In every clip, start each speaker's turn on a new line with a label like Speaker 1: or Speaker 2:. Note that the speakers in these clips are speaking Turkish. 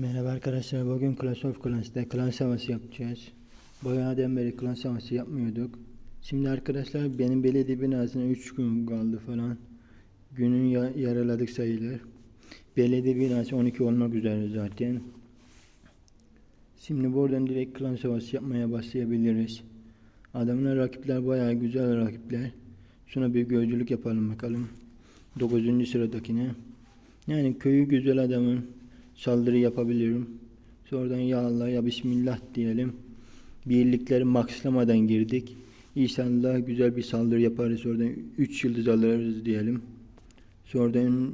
Speaker 1: Merhaba arkadaşlar. Bugün Clash of Clans'ta klan savaşı yapacağız. Bayağıdan beri klan savaşı yapmıyorduk. Şimdi arkadaşlar benim belediye binasına 3 gün kaldı falan. Günün ya- yaraladık sayılır. Belediye binası 12 olmak üzere zaten. Şimdi buradan direkt klan savaşı yapmaya başlayabiliriz. Adamlar rakipler bayağı güzel rakipler. Şuna bir gözcülük yapalım bakalım. 9. sıradakine. Yani köyü güzel adamın saldırı yapabilirim. Sonradan ya Allah ya Bismillah diyelim. Birlikleri makslamadan girdik. İnşallah güzel bir saldırı yaparız. Oradan 3 yıldız alırız diyelim. Sonradan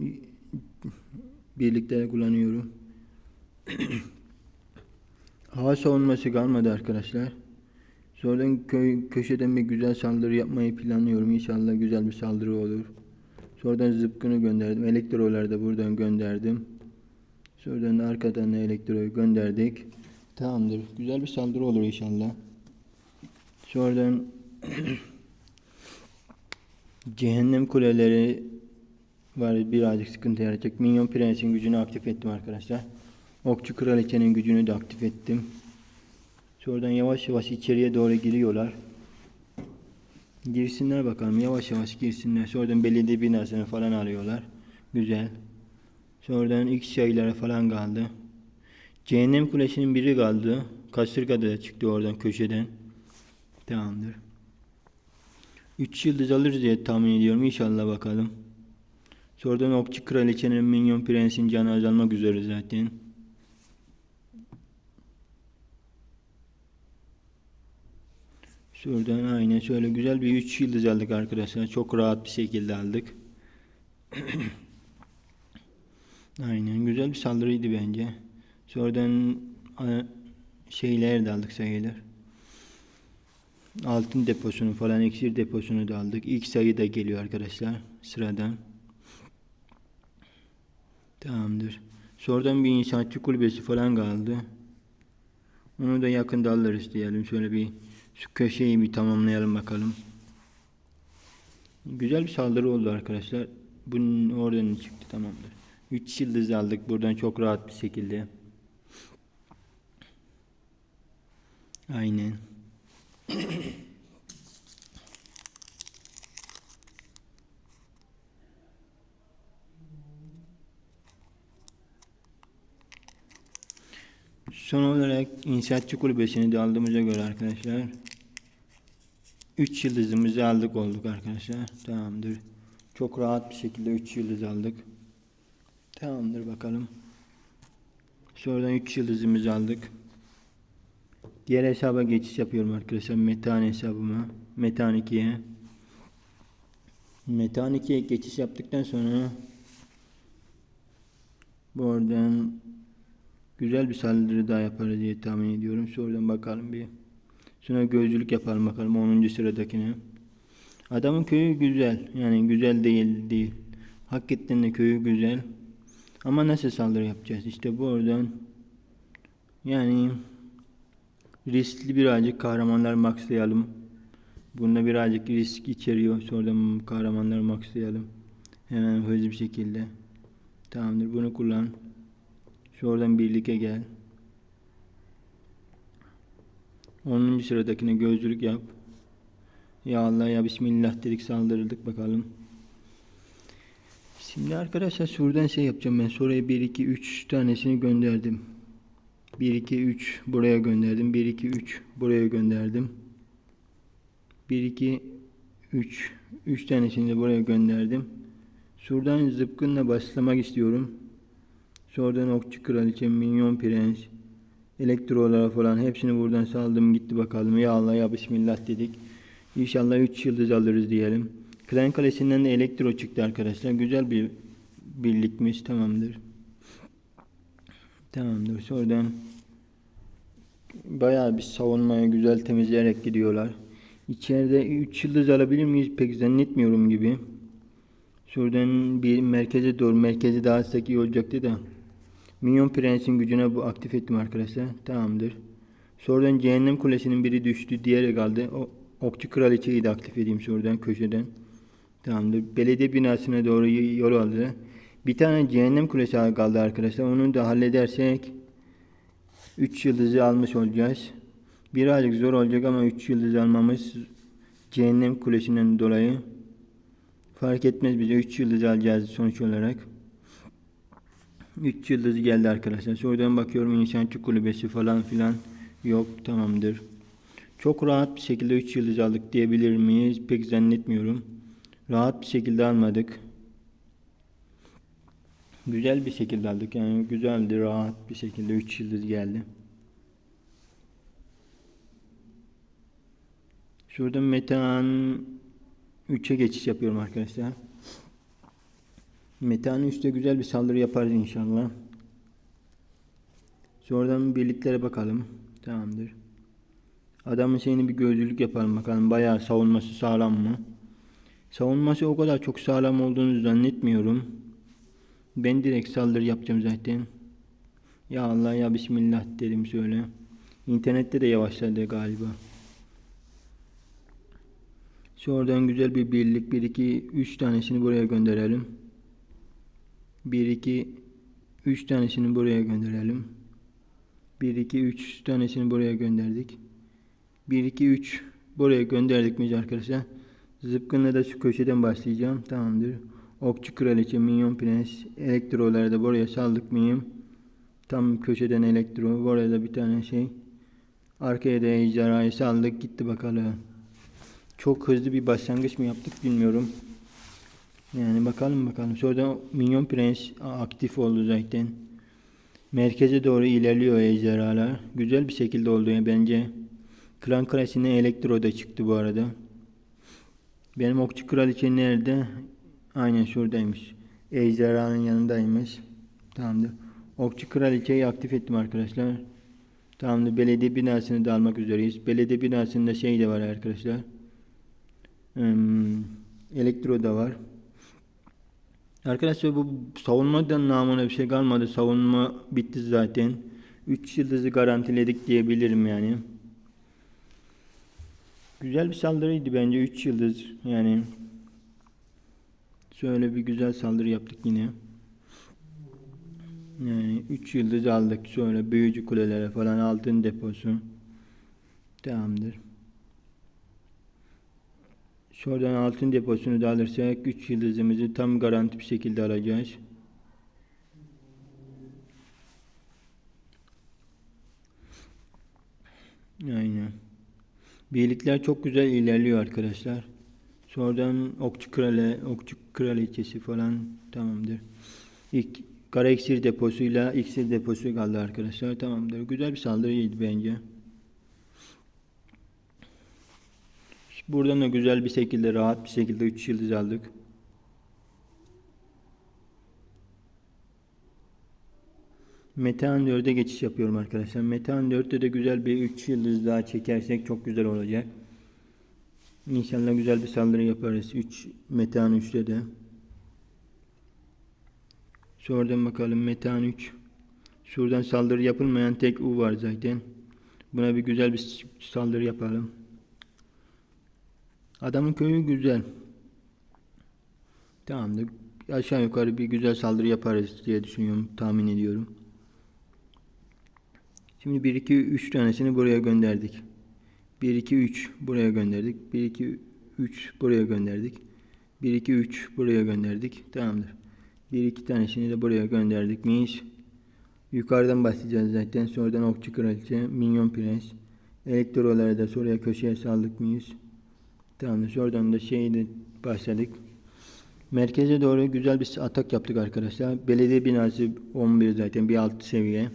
Speaker 1: birlikleri kullanıyorum. Hava savunması kalmadı arkadaşlar. Sonradan köy, köşeden bir güzel saldırı yapmayı planlıyorum. İnşallah güzel bir saldırı olur. Sonradan zıpkını gönderdim. Elektroları da buradan gönderdim. Sonradan arkadan da elektroyu gönderdik. Tamamdır. Güzel bir saldırı olur inşallah. Sonradan cehennem kuleleri var birazcık sıkıntı yaratacak. Minyon Prens'in gücünü aktif ettim arkadaşlar. Okçu Kraliçenin gücünü de aktif ettim. Sonradan yavaş yavaş içeriye doğru giriyorlar. Girsinler bakalım yavaş yavaş girsinler. Sonradan belediye binasını falan arıyorlar. Güzel. Sonradan ilk şeylere falan kaldı. Cehennem kulesinin biri kaldı. Kasırga da çıktı oradan köşeden. Tamamdır. 3 yıldız alırız diye tahmin ediyorum. İnşallah bakalım. Sonradan okçu kraliçenin minyon prensin canı azalmak üzere zaten. Şuradan aynen şöyle güzel bir 3 yıldız aldık arkadaşlar. Çok rahat bir şekilde aldık. aynen güzel bir saldırıydı bence. Sonradan a- şeyler de aldık sayılır. Altın deposunu falan iksir deposunu da aldık. İlk sayı da geliyor arkadaşlar sıradan. Tamamdır. Sonradan bir inşaatçı kulübesi falan kaldı. Onu da yakında alırız diyelim. Şöyle bir şu köşeyi bir tamamlayalım bakalım. Güzel bir saldırı oldu arkadaşlar. Bunun oradan çıktı tamamdır. 3 yıldız aldık buradan çok rahat bir şekilde. Aynen. Son olarak inşaatçı kulübesini de aldığımıza göre arkadaşlar 3 yıldızımızı aldık olduk arkadaşlar. Tamamdır. Çok rahat bir şekilde 3 yıldız aldık. Tamamdır bakalım. Sonradan 3 yıldızımızı aldık. Diğer hesaba geçiş yapıyorum arkadaşlar. Metan hesabıma. Metan 2'ye. Metan 2'ye geçiş yaptıktan sonra buradan güzel bir saldırı daha yaparız diye tahmin ediyorum. Sonradan bakalım bir. Şuna gözcülük yapalım bakalım 10. sıradakine. Adamın köyü güzel. Yani güzel değil değil. Hakikaten de köyü güzel. Ama nasıl saldırı yapacağız? İşte buradan yani riskli birazcık kahramanlar maxlayalım. Bunda birazcık risk içeriyor. Sonradan kahramanları maxlayalım. Hemen hızlı bir şekilde. Tamamdır bunu kullan. Şuradan birlikte gel. 10. sıradakine gözcülük yap. Ya Allah ya Bismillah dedik saldırdık bakalım. Şimdi arkadaşlar şuradan şey yapacağım ben. Sonra 1 2 3 tanesini gönderdim. 1 2 3 buraya gönderdim. 1 2 3 buraya gönderdim. 1 2 3 3 tanesini de buraya gönderdim. Şuradan zıpkınla başlamak istiyorum. Sonradan okçu kraliçe, minyon prens, elektrolara falan hepsini buradan saldım gitti bakalım. Ya Allah ya Bismillah dedik. İnşallah 3 yıldız alırız diyelim. Klan kalesinden de elektro çıktı arkadaşlar. Güzel bir birlikmiş tamamdır. Tamamdır. Sonradan bayağı bir savunmaya güzel temizleyerek gidiyorlar. İçeride 3 yıldız alabilir miyiz pek zannetmiyorum gibi. Şuradan bir merkeze doğru merkezi daha alsak iyi olacaktı da. Minyon Prens'in gücüne bu aktif ettim arkadaşlar. Tamamdır. Sonradan Cehennem Kulesi'nin biri düştü. Diğeri kaldı. O Okçu Kraliçeyi de aktif edeyim şuradan köşeden. Tamamdır. Belediye binasına doğru yol aldı. Bir tane Cehennem Kulesi kaldı arkadaşlar. Onu da halledersek 3 yıldızı almış olacağız. Birazcık zor olacak ama 3 yıldız almamız cehennem kulesinden dolayı fark etmez bize 3 yıldız alacağız sonuç olarak. 3 yıldız geldi arkadaşlar. Sonradan bakıyorum inşaatçı kulübesi falan filan yok tamamdır. Çok rahat bir şekilde 3 yıldız aldık diyebilir miyiz? Pek zannetmiyorum. Rahat bir şekilde almadık. Güzel bir şekilde aldık. Yani güzeldi, rahat bir şekilde 3 yıldız geldi. Şurada metan 3'e geçiş yapıyorum arkadaşlar. Metan 3'te güzel bir saldırı yaparız inşallah. Sonradan birliklere bakalım. Tamamdır. Adamın şeyini bir gözlülük yapalım bakalım. Bayağı savunması sağlam mı? Savunması o kadar çok sağlam olduğunu zannetmiyorum. Ben direkt saldırı yapacağım zaten. Ya Allah ya Bismillah dedim şöyle. İnternette de yavaşladı galiba. Şuradan güzel bir birlik. 1 2 3 tanesini buraya gönderelim. 1 2 3 tanesini buraya gönderelim. 1 2 3 tanesini buraya gönderdik. 1 2 3 buraya gönderdik mi arkadaşlar? Zıpkınla da şu köşeden başlayacağım. Tamamdır. Okçu kraliçe, minyon prens, elektroları da buraya saldık mıyım? Tam köşeden elektro. Buraya da bir tane şey. Arkaya da ejderhayı saldık. Gitti bakalım. Çok hızlı bir başlangıç mı yaptık bilmiyorum. Yani bakalım bakalım. Sonra minyon prens aktif oldu zaten. Merkeze doğru ilerliyor ejderhalar. Güzel bir şekilde oldu ya bence. Klan kalesine elektro da çıktı bu arada. Benim okçu kraliçe nerede? Aynen şuradaymış. Ejderhanın yanındaymış. Tamamdır. Okçu kraliçeyi aktif ettim arkadaşlar. Tamamdır. Belediye binasını da almak üzereyiz. Belediye binasında şey de var arkadaşlar. Hmm, elektro da var. Arkadaşlar bu savunmadan namına bir şey kalmadı. Savunma bitti zaten. 3 yıldızı garantiledik diyebilirim yani. Güzel bir saldırıydı bence 3 yıldız yani. Şöyle bir güzel saldırı yaptık yine. Yani 3 yıldız aldık şöyle büyücü kulelere falan altın deposu. Tamamdır. Şuradan altın deposunu da alırsak 3 yıldızımızı tam garanti bir şekilde alacağız. Aynen. Birlikler çok güzel ilerliyor arkadaşlar. Sonradan okçu krale, okçu kraliçesi falan tamamdır. İlk kara iksir deposuyla iksir deposu kaldı arkadaşlar. Tamamdır. Güzel bir saldırıydı bence. Buradan da güzel bir şekilde rahat bir şekilde 3 yıldız aldık. Metehan 4'e geçiş yapıyorum arkadaşlar. Metehan 4'te de güzel bir 3 yıldız daha çekersek çok güzel olacak. İnşallah güzel bir saldırı yaparız. 3 Metehan 3'te de. Şuradan bakalım Metehan 3. Şuradan saldırı yapılmayan tek U var zaten. Buna bir güzel bir saldırı yapalım. Adamın köyü güzel. Tamamdır. Aşağı yukarı bir güzel saldırı yaparız diye düşünüyorum. Tahmin ediyorum. Şimdi 1 2 3 tanesini buraya gönderdik. 1 2 3 buraya gönderdik. 1 2 3 buraya gönderdik. 1 2 3 buraya gönderdik. Tamamdır. 1 2 tanesini de buraya gönderdik miyiz? Yukarıdan başlayacağız zaten. Sonradan okçu kraliçe, minyon prens. Elektroları da soruya köşeye saldık mıyız? Tamamdır. Sonradan da şeyi de başladık. Merkeze doğru güzel bir atak yaptık arkadaşlar. Belediye binası 11 zaten bir alt seviye.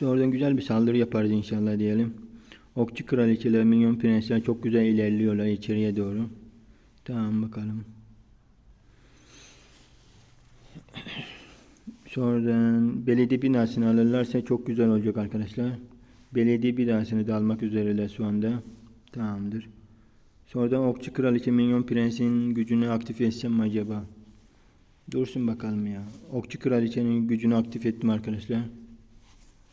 Speaker 1: Sonradan güzel bir saldırı yaparız inşallah diyelim. Okçu kraliçeler, minyon prensler çok güzel ilerliyorlar içeriye doğru. Tamam bakalım. Sonradan belediye binasını alırlarsa çok güzel olacak arkadaşlar. Belediye binasını da almak üzereler şu anda. Tamamdır. Sonradan okçu kraliçe minyon prensin gücünü aktif etsem mi acaba? Dursun bakalım ya. Okçu kraliçenin gücünü aktif ettim arkadaşlar.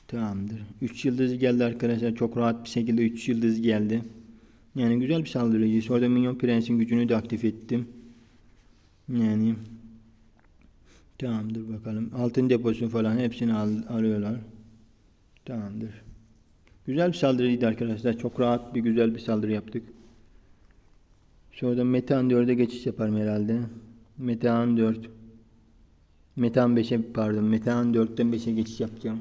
Speaker 1: Tamamdır. 3 yıldız geldi arkadaşlar. Çok rahat bir şekilde 3 yıldız geldi. Yani güzel bir saldırıydı. Sonra minyon prensin gücünü de aktif ettim. Yani tamamdır bakalım. Altın deposu falan hepsini al, alıyorlar. Tamamdır. Güzel bir saldırıydı arkadaşlar. Çok rahat bir güzel bir saldırı yaptık. Sonradan Metehan 4'e geçiş yaparım herhalde. Metehan 4. Metehan 5'e pardon. Metehan 4'ten 5'e geçiş yapacağım.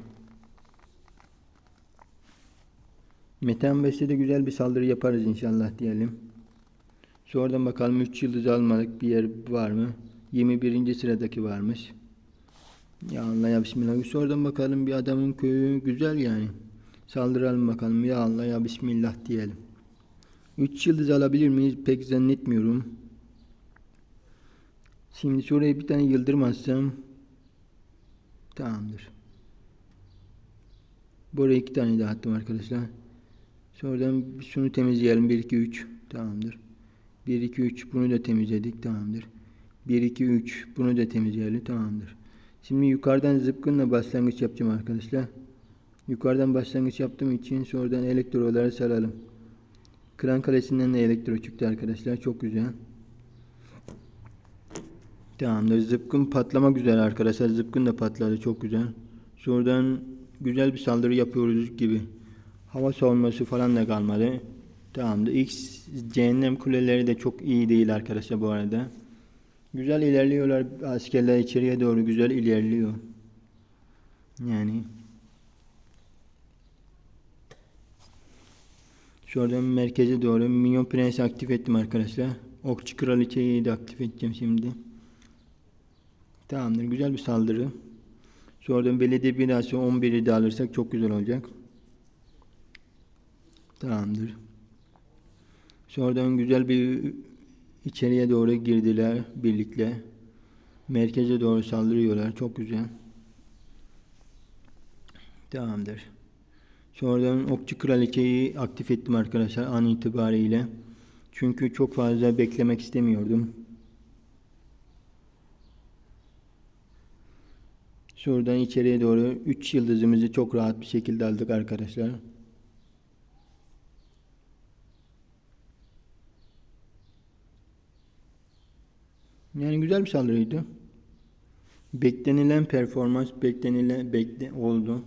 Speaker 1: Metehan 5'te de güzel bir saldırı yaparız inşallah diyelim. Sonradan bakalım 3 yıldız almadık bir yer var mı? 21. sıradaki varmış. Ya Allah ya Bismillah. Sonradan bakalım bir adamın köyü güzel yani. Saldıralım bakalım. Ya Allah ya Bismillah diyelim. 3 yıldız alabilir miyiz? Pek zannetmiyorum. Şimdi şuraya bir tane yıldırım atsam. Tamamdır. Buraya iki tane daha attım arkadaşlar. Sonradan şunu temizleyelim. 1, 2, 3. Tamamdır. 1, 2, 3. Bunu da temizledik. Tamamdır. 1, 2, 3. Bunu da temizleyelim. Tamamdır. Şimdi yukarıdan zıpkınla başlangıç yapacağım arkadaşlar. Yukarıdan başlangıç yaptığım için sonradan elektroları saralım. Kran kalesinden de elektro çıktı arkadaşlar. Çok güzel. Tamamdır. Zıpkın patlama güzel arkadaşlar. Zıpkın da patladı. Çok güzel. Şuradan güzel bir saldırı yapıyoruz gibi. Hava savunması falan da kalmadı. Tamamdır. X cehennem kuleleri de çok iyi değil arkadaşlar bu arada. Güzel ilerliyorlar. Askerler içeriye doğru güzel ilerliyor. Yani Şuradan merkeze doğru Minyon Prens'i aktif ettim arkadaşlar. Okçu Kraliçeyi de aktif edeceğim şimdi. Tamamdır. Güzel bir saldırı. Şuradan belediye binası 11'i de alırsak çok güzel olacak. Tamamdır. Sonradan güzel bir içeriye doğru girdiler birlikte. Merkeze doğru saldırıyorlar. Çok güzel. Tamamdır. Sonradan Okçu Kraliçeyi aktif ettim arkadaşlar an itibariyle. Çünkü çok fazla beklemek istemiyordum. Şuradan içeriye doğru 3 yıldızımızı çok rahat bir şekilde aldık arkadaşlar. Yani güzel bir saldırıydı. Beklenilen performans beklenilen bekle oldu.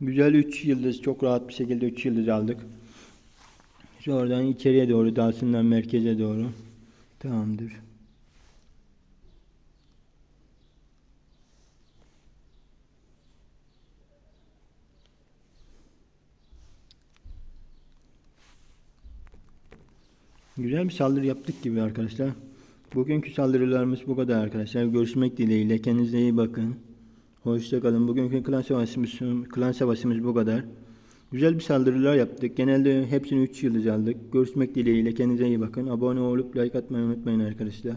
Speaker 1: Güzel 3 yıldız çok rahat bir şekilde 3 yıldız aldık. Sonradan içeriye doğru dalsınlar merkeze doğru. Tamamdır. Güzel bir saldırı yaptık gibi arkadaşlar. Bugünkü saldırılarımız bu kadar arkadaşlar. Görüşmek dileğiyle. Kendinize iyi bakın. Hoşçakalın. Bugünkü klan savaşımız, klan savaşımız bu kadar. Güzel bir saldırılar yaptık. Genelde hepsini 3 yıldız aldık. Görüşmek dileğiyle. Kendinize iyi bakın. Abone olup like atmayı unutmayın arkadaşlar.